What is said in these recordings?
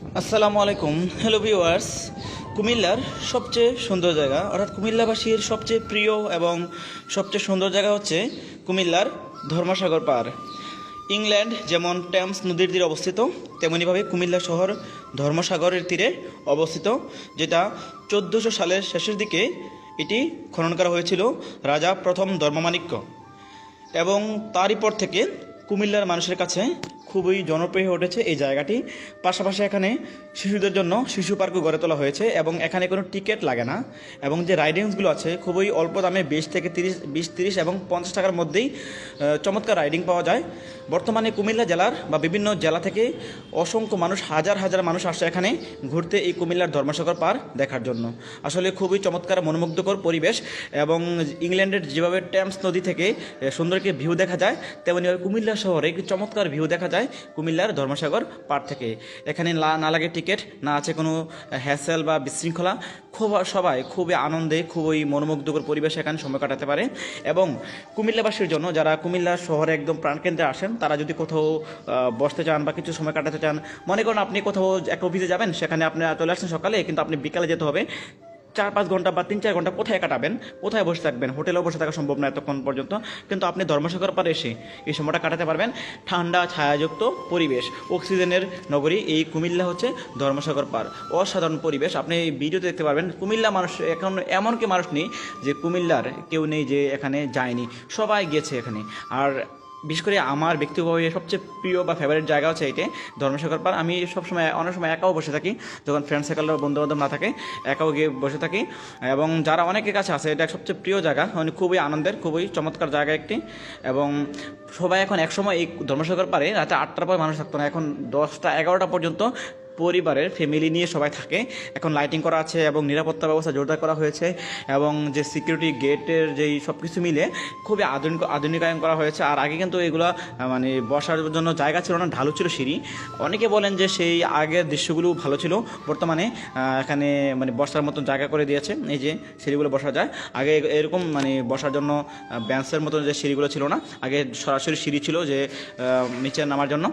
আসসালামু আলাইকুম। Hello viewers কুমিল্লার সবচেয়ে সুন্দর জায়গা, অর্থাৎ কুমিল্লাবাসীর সবচেয়ে প্রিয় এবং সবচেয়ে সুন্দর জায়গা হচ্ছে কুমিল্লার ধর্মসাগর পার। ইংল্যান্ড যেমন টেমস নদীর তীরে অবস্থিত, তেমনিভাবে কুমিল্লা শহর ধর্মসাগরের তীরে অবস্থিত, যেটা চোদ্দোশো সালের শেষের দিকে এটি খনন করা হয়েছিল রাজা প্রথম ধর্মমাণিক্য। এবং তারই পর থেকে কুমিল্লার মানুষের কাছে খুবই জনপ্রিয় হয়ে উঠেছে এই জায়গাটি। পাশাপাশি এখানে শিশুদের জন্য শিশু পার্কও গড়ে তোলা হয়েছে এবং এখানে কোনো টিকিট লাগে না এবং যে রাইডিংসগুলো আছে খুবই অল্প দামে বিশ থেকে তিরিশ, বিশ, তিরিশ এবং পঞ্চাশ টাকার মধ্যেই চমৎকার রাইডিং পাওয়া যায়। বর্তমানে কুমিল্লা জেলার বা বিভিন্ন জেলা থেকে অসংখ্য মানুষ, হাজার হাজার মানুষ আসে এখানে ঘুরতে এই কুমিল্লার ধর্মসাগর পার দেখার জন্য। আসলে খুবই চমৎকার, মনোমুগ্ধকর পরিবেশ এবং ইংল্যান্ডের যেভাবে টেমস নদী থেকে সুন্দর ভিউ দেখা যায় তেমনিভাবে কুমিল্লা শহরে একটি চমৎকার ভিউ দেখা যায়। কুমিল্লার ধর্মসাগর পার থেকে। এখানে না লাগে টিকিট, না আছে কোনো হ্যাসেল বা বিশৃঙ্খলা। খুব সবাই খুবই আনন্দে, খুবই মনোমুগ্ধকর পরিবেশে এখানে সময় কাটাতে পারে। এবং কুমিল্লাবাসীর জন্য যারা কুমিল্লা শহরে একদম প্রাণকেন্দ্রে আসেন, তারা যদি কোথাও বসতে চান বা কিছু সময় কাটাতে চান, মনে করুন আপনি কোথাও একটা অফিসে যাবেন, সেখানে আপনি চলে আসছেন সকালে, কিন্তু আপনি বিকালে যেতে হবে। চার পাঁচ ঘণ্টা বা তিন চার ঘণ্টা কোথায় কাটাবেন? কোথায় বসে থাকবেন? হোটেলেও বসে থাকা সম্ভব না এতক্ষণ পর্যন্ত। কিন্তু আপনি ধর্মসাগর পারে এসে এই সময়টা কাটাতে পারবেন। ঠান্ডা, ছায়াযুক্ত পরিবেশ। অক্সিজেনের নগরী এই কুমিল্লা হচ্ছে ধর্মসাগর পার। অসাধারণ পরিবেশ। আপনি এই ভিডিওতে দেখতে পারবেন, কুমিল্লা মানুষ, এখন এমন কি মানুষ নেই যে কুমিল্লার কেউ নেই যে এখানে যায়নি। সবাই গেছে এখানে। আর বিশেষ করে আমার ব্যক্তিগতভাবে সবচেয়ে প্রিয় বা ফেভারিট জায়গা হচ্ছে এইটে, ধর্মসাগর পার। আমি সবসময়, অনেক সময় একাও বসে থাকি, যখন ফ্রেন্ড সার্কেল বা বন্ধু বান্ধব না থাকে, একাও গিয়ে বসে থাকি। এবং যারা অনেকের কাছে আছে, এটা সবচেয়ে প্রিয় জায়গা মানে খুবই আনন্দের, খুবই চমৎকার জায়গা একটি। এবং সবাই এখন একসময় এই ধর্মসাগর পারে, রাতে আটটার পর মানুষ থাকতো না, এখন দশটা, এগারোটা পর্যন্ত পরিবারের ফ্যামিলি নিয়ে সবাই থাকে। এখন লাইটিং করা আছে এবং নিরাপত্তা ব্যবস্থা জোরদার করা হয়েছে এবং যে সিকিউরিটি গেটের যেই সব কিছু মিলে খুবই আধুনিক আধুনিকায়ন করা হয়েছে। আর আগে কিন্তু এগুলো মানে বসার জন্য জায়গা ছিল না, ঢালু ছিল সিঁড়ি। অনেকে বলেন যে সেই আগের দৃশ্যগুলো ভালো ছিল। বর্তমানে এখানে মানে বসার মতন জায়গা করে দিয়েছে। এই যে সিঁড়িগুলো বসা যায়। আগে এরকম মানে বসার জন্য ব্যান্সের মতন যে সিঁড়িগুলো ছিল না, আগে সরাসরি সিঁড়ি ছিল যে নিচে নামার জন্য।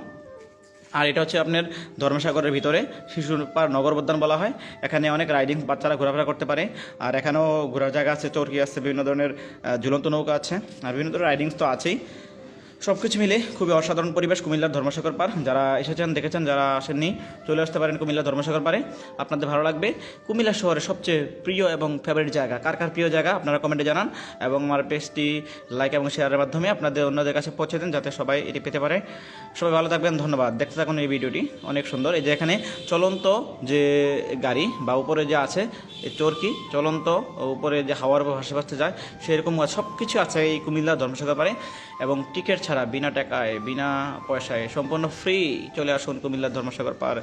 আর এটা হচ্ছে আপনার ধর্মসাগরের ভিতরে শিশুর পার নগর উদ্যান বলা হয়। এখানে অনেক রাইডিং বাচ্চারা ঘোরাফেরা করতে পারে। আর এখানেও ঘোরার জায়গা আছে, চরকি আছে, বিভিন্ন ধরনের ঝুলন্ত নৌকা আছে। আর বিভিন্ন ধরনের রাইডিংস তো আছেই। সব কিছু মিলে খুবই অসাধারণ পরিবেশ কুমিল্লার ধর্মসাগর পার। যারা এসেছেন, দেখেছেন, যারা আসেননি, চলে আসতে পারেন কুমিল্লা ধর্মসাগর পারে। আপনাদের ভালো লাগবে। কুমিল্লা শহরের সবচেয়ে প্রিয় এবং ফেভারিট জায়গা। কার কার প্রিয় জায়গা? আপনারা কমেন্টে জানান। এবং আমার পেজটি লাইক এবং শেয়ারের মাধ্যমে আপনাদের অন্যদের কাছে পৌঁছে দেন, যাতে সবাই এটি পেতে পারে। সবাই ভালো থাকবেন, ধন্যবাদ। দেখতে থাকুন এই ভিডিওটি। অনেক সুন্দর। এই যে এখানে চলন্ত যে গাড়ি বা উপরে যে আছে চরকি, চলন্ত উপরে যে হাওয়ার ভাসে ভাসতে যায়, সেরকম সব কিছু আছে এই কুমিল্লা ধর্মসাগর পারে। এবং টিকিট ছাড়া বিনা টাকায় বিনা পয়সায় সম্পূর্ণ ফ্রি চলে আসুন কুমিল্লা ধর্মসাগর পার।